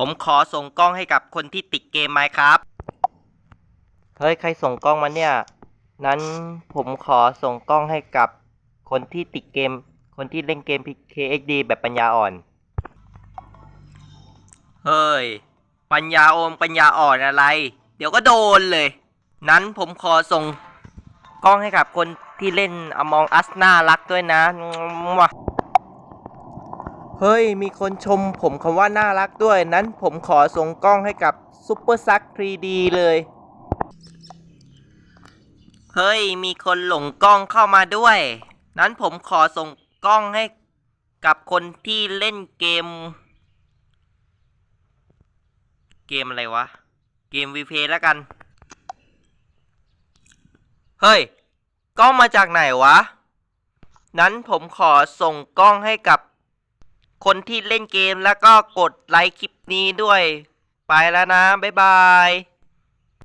ผมขอส่งกล้องให้กับคนที่ติดเกมไหมครับ เฮ้ย ใครส่งกล้องมาเนี่ย นั้นผมขอส่งกล้องให้กับคนที่ติดเกม คนที่เล่นเกม PKXD แบบปัญญาอ่อน เฮ้ย ปัญญาโอมปัญญาอ่อนอะไร เดี๋ยวก็โดนเลย นั้นผมขอส่งกล้องให้กับคนที่เล่น Among Us น่ารักด้วยนะมั่ว เฮ้ย มีคนชมผมคำว่าน่ารักด้วย นั้นผมขอส่งกล้องให้กับ Super Suck 3D เลย เฮ้ย มีคนหลงกล้องเข้ามาด้วย นั้นผมขอส่งกล้องให้กับคนที่เล่นเกม เกมอะไรวะ เกมวีเพแล้วกัน เฮ้ย กล้องมาจากไหนวะ นั้นผมขอส่งกล้องให้กับ คนที่เล่นเกมแล้วก็กดไลค์คลิปนี้ด้วย ไปแล้วนะ บ๊ายบาย